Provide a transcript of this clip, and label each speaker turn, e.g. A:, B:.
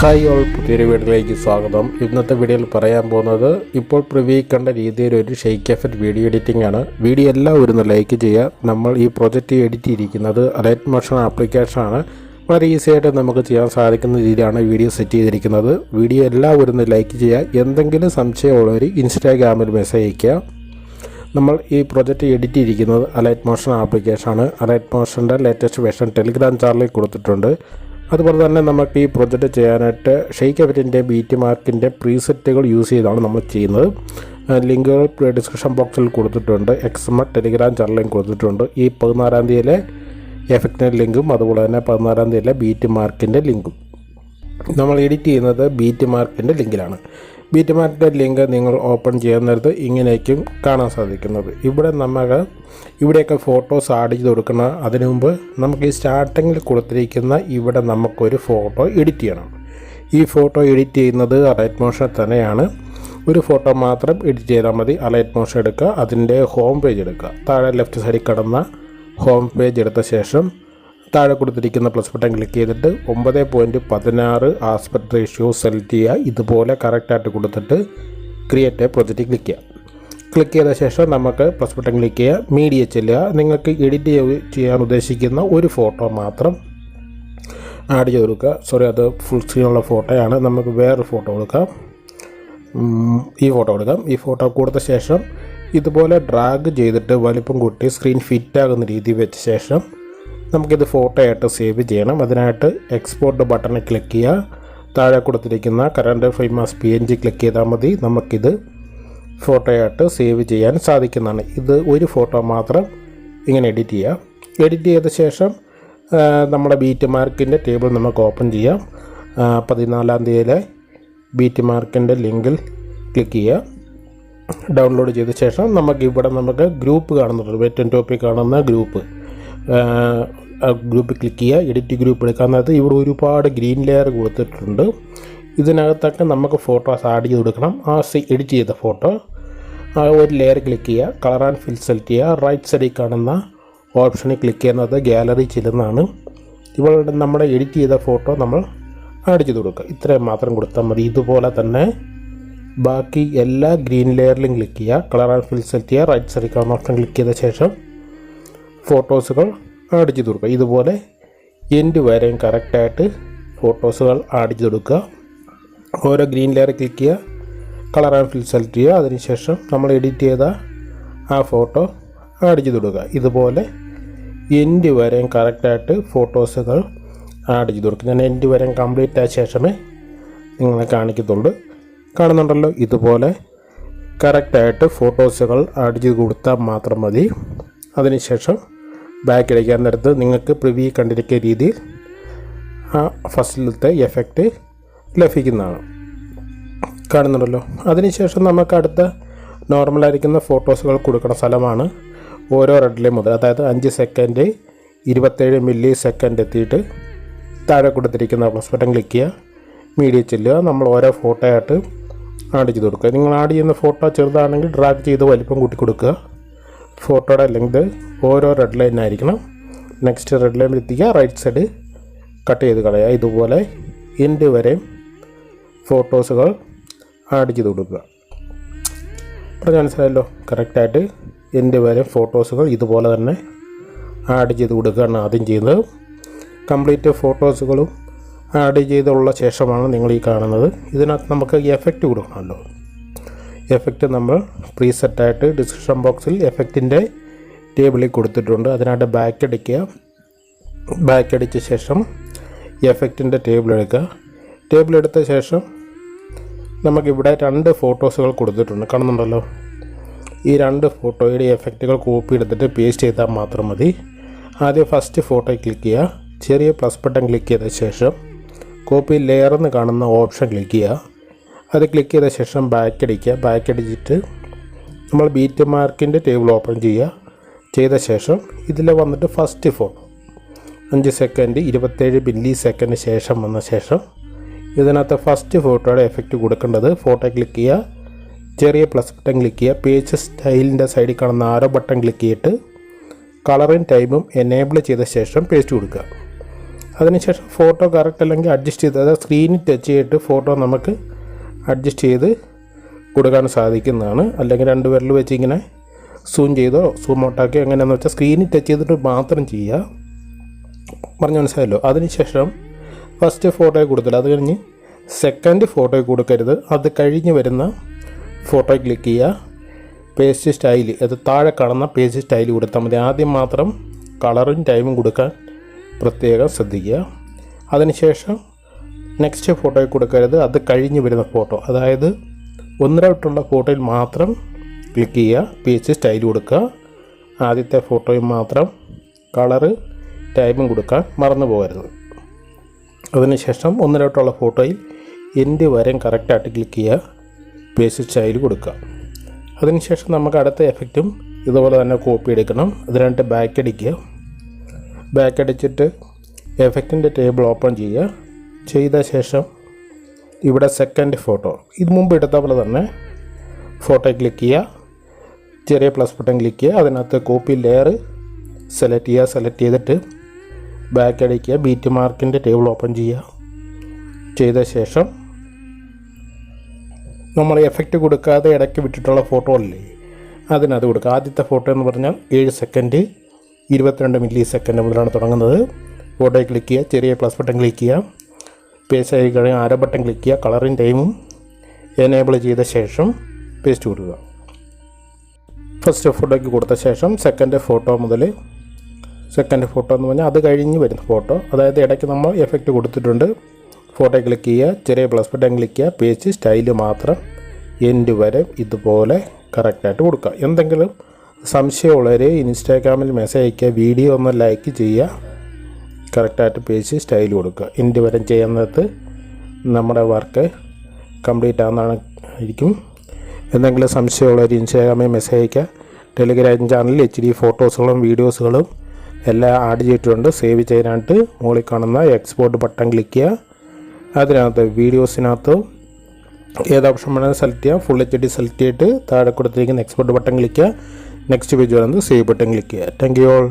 A: Hi all പുതിയൊരു വീഡിയോയിലേക്ക് സ്വാഗതം. ഇന്നത്തെ വീഡിയോയിൽ പറയാൻ പോകുന്നത് ഇപ്പോൾ പ്രിവ്യൂ കണ്ട രീതിയിൽ ഒരു ഷെയ്ക്ക് എഫക്റ്റ് വീഡിയോ എഡിറ്റിംഗ് ആണ്. വീഡിയോ എല്ലാം ഒരു ലൈക്ക് ചെയ്യുക. നമ്മൾ ഈ പ്രൊജക്റ്റ് എഡിറ്റ് ചെയ്തിരിക്കുന്നത് അലൈറ്റ് മോഷൻ ആപ്ലിക്കേഷൻ ആണ്. വളരെ ഈസി ആയിട്ട് നമുക്ക് ചെയ്യാൻ സാധിക്കുന്ന രീതിയിലാണ് വീഡിയോ സെറ്റ് ചെയ്തിരിക്കുന്നത്. വീഡിയോ എല്ലാം ഒരു ലൈക്ക് ചെയ്യുക. എന്തെങ്കിലും സംശയമുള്ളവർ ഇൻസ്റ്റാഗ്രാമിൽ മെസ്സേജ് അയയ്ക്കുക. നമ്മൾ ഈ പ്രൊജക്റ്റ് എഡിറ്റ് ചെയ്തിരിക്കുന്നത് അലൈറ്റ് മോഷൻ ആപ്ലിക്കേഷൻ ആണ്. അലൈറ്റ് മോഷന്റെ ലേറ്റസ്റ്റ് വേഷൻ ടെലിഗ്രാം ചാനലിൽ കൊടുത്തിട്ടുണ്ട്. അതുപോലെ തന്നെ നമുക്ക് ഈ പ്രൊജക്റ്റ് ചെയ്യാനായിട്ട് ഷെയ്ക്ക് എവറ്റിന്റെ ബീറ്റ് മാർക്കിന്റെ പ്രീസെറ്റുകൾ യൂസ് ചെയ്താണ് നമ്മൾ ചെയ്യുന്നത്. ലിങ്കുകൾ ഡിസ്ക്രിപ്ഷൻ ബോക്സിൽ കൊടുത്തിട്ടുണ്ട്. എക്സ്മ ടെലിഗ്രാം ചാനലിലും കൊടുത്തിട്ടുണ്ട്. ഈ പതിനാലാം തീയതിയിലെ എഫക്റ്റിന്റെ ലിങ്കും അതുപോലെ തന്നെ പതിനാലാം തീയതിയിലെ ബീറ്റ് മാർക്കിന്റെ ലിങ്കും. നമ്മൾ എഡിറ്റ് ചെയ്യുന്നത് ബീറ്റ് മാർക്കിന്റെ ലിങ്കിലാണ്. ബീറ്റ് മാർക്കിന്റെ ലിങ്ക് നിങ്ങൾ ഓപ്പൺ ചെയ്യുന്നിടത്ത് ഇങ്ങനെയൊക്കെയും കാണാൻ സാധിക്കുന്നത്. ഇവിടെ നമുക്ക് ഇവിടെയൊക്കെ ഫോട്ടോസ് ആഡ് ചെയ്ത് കൊടുക്കണം അതിനു മുമ്പ് നമുക്ക് ഈ സ്റ്റാർട്ടിങ്ങിൽ കൊടുത്തിരിക്കുന്ന ഇവിടെ നമുക്കൊരു ഫോട്ടോ എഡിറ്റ് ചെയ്യണം. ഈ ഫോട്ടോ എഡിറ്റ് ചെയ്യുന്നത് അലൈറ്റ് മോഷൻ തന്നെയാണ്. ഒരു ഫോട്ടോ മാത്രം എഡിറ്റ് ചെയ്താൽ മതി. അലൈറ്റ് മോഷൻ എടുക്കുക. അതിന്റെ ഹോം പേജ് എടുക്കുക. താഴെ ലെഫ്റ്റ് സൈഡിൽ കിടന്ന ഹോം പേജ് എടുത്ത ശേഷം താഴെ കൊടുത്തിരിക്കുന്ന പ്ലസ് ബട്ടൺ ക്ലിക്ക് ചെയ്തിട്ട് ഒമ്പത് പോയിന്റ് പതിനാറ് ആസ്പെക്ട് റേഷ്യോ സെലക്ട് ചെയ്യുക. ഇതുപോലെ കറക്റ്റായിട്ട് കൊടുത്തിട്ട് ക്രിയേറ്റ് എ പ്രൊജക്റ്റ് ക്ലിക്ക് ചെയ്യുക. ക്ലിക്ക് ചെയ്ത ശേഷം നമുക്ക് പ്ലസ് ബട്ടൺ ക്ലിക്ക് ചെയ്യുക. മീഡിയ ചെല്ലുക. നിങ്ങൾക്ക് എഡിറ്റ് ചെയ്യാൻ ഉദ്ദേശിക്കുന്ന ഒരു ഫോട്ടോ മാത്രം ആഡ് ചെയ്ത് കൊടുക്കുക. സോറി അത് ഫുൾ സ്ക്രീനുള്ള ഫോട്ടോയാണ് നമുക്ക് വേറൊരു ഫോട്ടോ കൊടുക്കാം. ഈ ഫോട്ടോ കൊടുക്കാം. ഈ ഫോട്ടോ കൊടുത്ത ശേഷം ഇതുപോലെ ഡ്രാഗ് ചെയ്തിട്ട് വലിപ്പം കൂട്ടി സ്ക്രീൻ ഫിറ്റ് ആകുന്ന രീതി വെച്ച ശേഷം നമുക്കിത് ഫോട്ടോ ആയിട്ട് സേവ് ചെയ്യണം. അതിനായിട്ട് എക്സ്പോർട്ട് ബട്ടണിൽ ക്ലിക്ക് ചെയ്യുക. താഴെ കൊടുത്തിരിക്കുന്ന current famous P N G click ചെയ്താൽ മതി. നമുക്കിത് ഫോട്ടോയായിട്ട് സേവ് ചെയ്യാൻ സാധിക്കുന്നതാണ്. ഇത് ഒരു ഫോട്ടോ മാത്രം ഇങ്ങനെ എഡിറ്റ് ചെയ്യാം. എഡിറ്റ് ചെയ്ത ശേഷം നമ്മുടെ ബീറ്റ് മാർക്കിന്റെ ടേബിൾ നമുക്ക് ഓപ്പൺ ചെയ്യാം. പതിനാലാം തീയതിയിലെ ബീറ്റ് മാർക്കിന്റെ ലിങ്കിൽ ക്ലിക്ക് ചെയ്യുക ഡൗൺലോഡ് ചെയ്ത ശേഷം നമുക്ക് ഇവിടെ നമുക്ക് ഗ്രൂപ്പ് കാണുന്നുണ്ട്. വെറ്റൻ ടോപ്പിക് കാണുന്ന ഗ്രൂപ്പ് ഗ്രൂപ്പ് ക്ലിക്ക് ചെയ്യുക എഡിറ്റ് ഗ്രൂപ്പ് എടുക്കാൻ. നേരത്ത് ഇവിടെ ഒരുപാട് ഗ്രീൻ ലെയർ കൊടുത്തിട്ടുണ്ട്. ഇതിനകത്തൊക്കെ നമുക്ക് ഫോട്ടോസ് ആഡ് ചെയ്ത് കൊടുക്കണം. ആ സി എഡിറ്റ് ചെയ്ത ഫോട്ടോ ആ ഒരു ലെയർ ക്ലിക്ക് ചെയ്യുക. കളർ ആൻഡ് ഫിൽ സെലക്ട് ചെയ്യുക. റൈറ്റ് സൈഡിൽ കാണുന്ന ഓപ്ഷനിൽ ക്ലിക്ക് ചെയ്യുന്നത് ഗാലറി ചെല്ലുന്നതാണ്. ഇവിടെ നമ്മുടെ എഡിറ്റ് ചെയ്ത ഫോട്ടോ നമ്മൾ ആഡ് ചെയ്ത് കൊടുക്കുക. ഇത്രയും മാത്രം കൊടുത്താൽ മതി. ഇതുപോലെ തന്നെ ബാക്കി എല്ലാ ഗ്രീൻ ലെയറിലും ക്ലിക്ക് ചെയ്യുക. കളർ ആൻഡ് ഫിൽ സെലക്ട് ചെയ്യുക. റൈറ്റ് സൈഡിൽ കാണുന്ന ഓപ്ഷൻ ക്ലിക്ക് ചെയ്ത ശേഷം ഫോട്ടോസുകൾ ആഡ് ചെയ്ത് കൊടുക്കുക ഇതുപോലെ എൻഡ് വരെയും കറക്റ്റായിട്ട് ഫോട്ടോസുകൾ ആഡ് ചെയ്ത് കൊടുക്കുക ഓരോ ഗ്രീൻ ലെയർ ക്ലിക്ക് ചെയ്യുക കളർ ആൻഡ് ഫിൽ സെലക്ട് ചെയ്യുക. അതിനുശേഷം നമ്മൾ എഡിറ്റ് ചെയ്ത ആ ഫോട്ടോ ആഡ് ചെയ്ത് കൊടുക്കുക ഇതുപോലെ എൻഡ് വരെയും കറക്റ്റായിട്ട് ഫോട്ടോസുകൾ ആഡ് ചെയ്ത് കൊടുക്കുക ഞാൻ എൻഡ് വരെയും കംപ്ലീറ്റ് ആയ ശേഷമേ നിങ്ങളെ കാണിക്കത്തുള്ളൂ. കാണുന്നുണ്ടല്ലോ ഇതുപോലെ കറക്റ്റായിട്ട് ഫോട്ടോസുകൾ ആഡ് ചെയ്ത് കൊടുത്താൽ മാത്രം മതി. അതിനുശേഷം ബാക്ക് അടിക്കാൻ നേരത്ത് നിങ്ങൾക്ക് പ്രിവ്യൂ കണ്ടിരിക്കുന്ന രീതിയിൽ ആ ഫസ്റ്റിലത്തെ എഫക്റ്റ് ലഭിക്കുന്നതാണ്. കാണുന്നുണ്ടല്ലോ. അതിനുശേഷം നമുക്ക് അടുത്ത നോർമലായിരിക്കുന്ന ഫോട്ടോസുകൾ കൊടുക്കുന്ന സ്ഥലമാണ് ഓരോ റെഡിലെ മുതൽ അതായത് അഞ്ച് സെക്കൻഡ് ഇരുപത്തേഴ് മില്ലി സെക്കൻഡ് എത്തിയിട്ട് താഴെ കൊടുത്തിരിക്കുന്ന പ്ലസ് ബട്ടൺ ക്ലിക്ക് ചെയ്യുക. മീഡിയ ചെല്ലുക. നമ്മൾ ഓരോ ഫോട്ടോ ആയിട്ട് ആഡ് ചെയ്ത് കൊടുക്കുക. നിങ്ങൾ ആഡ് ചെയ്യുന്ന ഫോട്ടോ ചെറുതാണെങ്കിൽ ഡ്രാഗ് ചെയ്ത് വലിപ്പം കൂട്ടി കൊടുക്കുക. ഫോട്ടോയുടെ ലെങ്ത് ഓരോ റെഡ് ലൈൻ ആയിരിക്കണം. നെക്സ്റ്റ് റെഡ് ലൈൻ എത്തിക്കുക. റൈറ്റ് സൈഡ് കട്ട് ചെയ്ത് കളയുക. ഇതുപോലെ എൻഡ് വരെയും ഫോട്ടോസുകൾ ആഡ് ചെയ്ത് കൊടുക്കുക. പറഞ്ഞ മനസ്സിലായല്ലോ? കറക്റ്റായിട്ട് എൻഡ് വരെ ഫോട്ടോസുകൾ ഇതുപോലെ തന്നെ ആഡ് ചെയ്ത് കൊടുക്കുകയാണ് ആദ്യം ചെയ്യുന്നത്. കംപ്ലീറ്റ് ഫോട്ടോസുകളും ആഡ് ചെയ്തുള്ള ശേഷമാണ് നിങ്ങൾ ഈ കാണുന്നത്. ഇതിനകത്ത് നമുക്ക് എഫക്റ്റ് കൊടുക്കണമല്ലോ. എഫക്റ്റ് നമ്മൾ പ്രീസെറ്റായിട്ട് ഡിസ്ക്രിപ്ഷൻ ബോക്സിൽ എഫക്റ്റിന്റെ ടേബിളിൽ കൊടുത്തിട്ടുണ്ട്. അതിനായിട്ട് ബാക്ക് അടിക്കുക. ബാക്ക് അടിച്ച ശേഷം എഫക്റ്റിന്റെ ടേബിൾ എടുക്കുക. ടേബിൾ എടുത്ത ശേഷം നമുക്കിവിടെ രണ്ട് ഫോട്ടോസുകൾ കൊടുത്തിട്ടുണ്ട്. കാണുന്നുണ്ടല്ലോ? ഈ രണ്ട് ഫോട്ടോയുടെ എഫക്റ്റുകൾ കോപ്പി എടുത്തിട്ട് പേസ്റ്റ് ചെയ്താൽ മാത്രം മതി. ആദ്യം ഫസ്റ്റ് ഫോട്ടോ ക്ലിക്ക് ചെയ്യുക. ചെറിയ പ്ലസ് ബട്ടൺ ക്ലിക്ക് ചെയ്ത ശേഷം കോപ്പി ലെയർ എന്ന് കാണുന്ന ഓപ്ഷൻ ക്ലിക്ക് ചെയ്യുക. അത് ക്ലിക്ക് ചെയ്ത ശേഷം ബാക്ക് അടിക്കുക. ബാക്ക് അടിച്ചിട്ട് നമ്മൾ ബീറ്റ് മാർക്കിന്റെ ടേബിൾ ഓപ്പൺ ചെയ്യുക. ചെയ്ത ശേഷം ഇതിൽ വന്നിട്ട് ഫസ്റ്റ് ഫോൺ അഞ്ച് സെക്കൻഡ് ഇരുപത്തേഴ് മില്ലി സെക്കൻഡ് ശേഷം വന്ന ശേഷം ഇതിനകത്ത് ഫസ്റ്റ് ഫോട്ടോയുടെ എഫക്റ്റ് കൊടുക്കേണ്ടത് ഫോട്ടോ ക്ലിക്ക് ചെയ്യുക. ചെറിയ പ്ലസ് ബട്ടൺ ക്ലിക്ക് ചെയ്യുക. പേജ് സ്റ്റൈലിന്റെ സൈഡിൽ കാണുന്ന ആരോ ബട്ടൺ ക്ലിക്ക് ചെയ്തിട്ട് കളറും ടൈമും എനേബിൾ ചെയ്ത ശേഷം പേസ്റ്റ് കൊടുക്കുക. അതിനുശേഷം ഫോട്ടോ കറക്റ്റ് അല്ലെങ്കിൽ അഡ്ജസ്റ്റ് ചെയ്ത് അതായത് സ്ക്രീനിൽ ടച്ച് ചെയ്തിട്ട് ഫോട്ടോ നമുക്ക് അഡ്ജസ്റ്റ് ചെയ്ത് കൊടുക്കാൻ സാധിക്കുന്നതാണ്. അല്ലെങ്കിൽ രണ്ട് വിരൽ വെച്ച് ഇങ്ങനെ സൂം ചെയ്തോ സൂം ഔട്ടാക്കിയോ എങ്ങനെയാണെന്ന് വെച്ചാൽ സ്ക്രീനിൽ ടച്ച് ചെയ്തിട്ട് മാത്രം ചെയ്യുക. പറഞ്ഞു മനസ്സിലായല്ലോ? അതിനുശേഷം ഫസ്റ്റ് ഫോട്ടോയിൽ കൊടുത്തില്ല അത് കഴിഞ്ഞ് സെക്കൻഡ് ഫോട്ടോയിൽ കൊടുക്കരുത്. അത് കഴിഞ്ഞ് വരുന്ന ഫോട്ടോ ക്ലിക്ക് ചെയ്യുക. പേസ്റ്റ് സ്റ്റൈൽ അത് താഴെ കാണുന്ന പേസ്റ്റ് സ്റ്റൈൽ കൊടുത്താൽ മതി. ആദ്യം മാത്രം കളറും ടൈമും കൊടുക്കാൻ പ്രത്യേകം ശ്രദ്ധിക്കുക. അതിനുശേഷം നെക്സ്റ്റ് ഫോട്ടോയിൽ കൊടുക്കരുത്. അത് കഴിഞ്ഞ് വരുന്ന ഫോട്ടോ അതായത് ഒന്നിടവിട്ടുള്ള ഫോട്ടോയിൽ മാത്രം ക്ലിക്ക് ചെയ്യുക പി എച്ച് സ്റ്റൈൽ കൊടുക്കുക. ആദ്യത്തെ ഫോട്ടോയിൽ മാത്രം കളറ് ടൈമും കൊടുക്കാൻ മറന്നു പോകരുത്. അതിനുശേഷം ഒന്നിടവിട്ടുള്ള ഫോട്ടോയിൽ എന്റെ വരം കറക്റ്റായിട്ട് ക്ലിക്ക് ചെയ്യുക പി എച്ച് സ്റ്റൈൽ കൊടുക്കുക. അതിനുശേഷം നമുക്ക് അടുത്ത എഫക്റ്റും ഇതുപോലെ തന്നെ കോപ്പി എടുക്കണം. അതിനായിട്ട് ബാക്ക് അടിക്കുക. ബാക്ക് അടിച്ചിട്ട് എഫക്റ്റിന്റെ ടേബിൾ ഓപ്പൺ ചെയ്യുക. ചെയ്ത ശേഷം ഇവിടെ സെക്കൻഡ് ഫോട്ടോ ഇത് മുമ്പ് എടുത്ത പോലെ തന്നെ ഫോട്ടോ ക്ലിക്ക് ചെയ്യുക. ചെറിയ പ്ലസ് ബട്ടൺ ക്ലിക്ക് ചെയ്യുക. അതിനകത്ത് കോപ്പി ലെയർ സെലക്ട് ചെയ്യുക. സെലക്ട് ചെയ്തിട്ട് ബാക്ക് അടിക്കുക ബീറ്റ് മാർക്കിന്റെ ടേബിൾ ഓപ്പൺ ചെയ്യുക. ചെയ്ത ശേഷം നമ്മൾ എഫക്റ്റ് കൊടുക്കാതെ ഇടയ്ക്ക് വിട്ടിട്ടുള്ള ഫോട്ടോ അല്ലേ? അതിനകത്ത് കൊടുക്കുക. ആദ്യത്തെ ഫോട്ടോ എന്ന് പറഞ്ഞാൽ ഏഴ് സെക്കൻഡ് ഇരുപത്തിരണ്ട് മില്ലി സെക്കൻഡ് മുതലാണ് തുടങ്ങുന്നത്. ഫോട്ടോയിൽ ക്ലിക്ക് ചെയ്യുക. ചെറിയ പ്ലസ് ബട്ടൺ ക്ലിക്ക് ചെയ്യുക. പേസ്റ്റ് ആയി കഴിഞ്ഞാൽ ആരോ ബട്ടൺ ക്ലിക്ക് ചെയ്യുക കളറിങ് ടൈമും എനേബിൾ ചെയ്ത ശേഷം പേസ്റ്റ് കൊടുക്കുക. ഫസ്റ്റ് ഫോട്ടോയ്ക്ക് കൊടുത്ത ശേഷം സെക്കൻഡ് ഫോട്ടോ മുതൽ സെക്കൻഡ് ഫോട്ടോ എന്ന് പറഞ്ഞാൽ അത് കഴിഞ്ഞ് വരുന്ന ഫോട്ടോ അതായത് ഇടയ്ക്ക് നമ്മൾ എഫക്റ്റ് കൊടുത്തിട്ടുണ്ട്. ഫോട്ടോ ക്ലിക്ക് ചെയ്യുക ചെറിയ പ്ലസ് ബട്ടൺ ക്ലിക്ക് ചെയ്യുക പേജ് സ്റ്റൈൽ മാത്രം എൻഡ് വരെ ഇതുപോലെ കറക്റ്റായിട്ട് കൊടുക്കുക. എന്തെങ്കിലും സംശയമുള്ളവർ ഇൻസ്റ്റാഗ്രാമിൽ മെസ്സേജ് അയക്കുക വീഡിയോ ഒന്ന് ലൈക്ക് ചെയ്യുക. കറക്റ്റായിട്ട് പേജ് സ്റ്റൈൽ കൊടുക്കുക. എൻഡ് വരെ ചെയ്യുന്നത് നമ്മുടെ വർക്ക് കംപ്ലീറ്റ് ആകുന്നതാണ് ഇരിക്കും എന്തെങ്കിലും സംശയമുള്ളവർ ഇൻസ്റ്റാഗ്രാമിൽ മെസ്സേജ് അയക്കുക ടെലിഗ്രാം ചാനലിൽ എച്ച് ഡി ഫോട്ടോസുകളും വീഡിയോസുകളും എല്ലാം ആഡ് ചെയ്തിട്ടുണ്ട്. സേവ് ചെയ്യാനായിട്ട് മുകളിൽ കാണുന്ന എക്സ്പോർട്ട് ബട്ടൺ ക്ലിക്ക് ചെയ്യുക. അതിനകത്ത് വീഡിയോസിനകത്ത് ഏത് ഓപ്ഷൻ വേണമെങ്കിൽ സെലക്ട് ചെയ്യുക ഫുൾ എച്ച് ഡി സെലക്ട് ചെയ്തിട്ട് താഴെ കൊടുത്തിരിക്കുന്ന എക്സ്പോർട്ട് ബട്ടൺ ക്ലിക്ക് ചെയ്യുക. നെക്സ്റ്റ് പേജ് വരുന്നത് സേവ് ബട്ടൺ ക്ലിക്ക് ചെയ്യുക. Thank you all